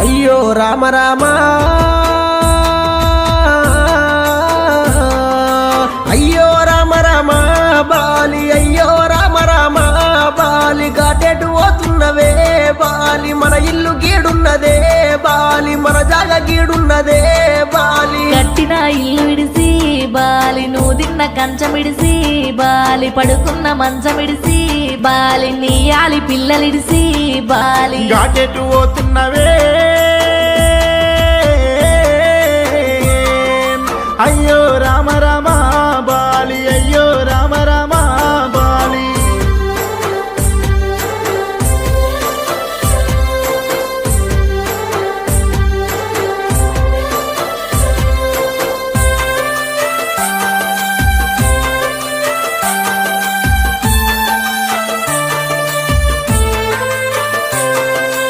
అయ్యో రామ రామ. అయ్యో రామ రామ బాలి అయ్యో రామ రామ. బాలి గాటెటు పోతున్నవే బాలి మన ఇల్లు గీడున్నదే బాలి మన జాగ గీడున్నదే బాలి. కట్టిన ఇల్లు విడిసి బాలి నువ్వు తిన్న కంచమిడిసి బాలి పడుకున్న మంచమిడిసి బాలి నీయాలి పిల్లలిడిసి బాలి. గాటెటు పోతున్నవే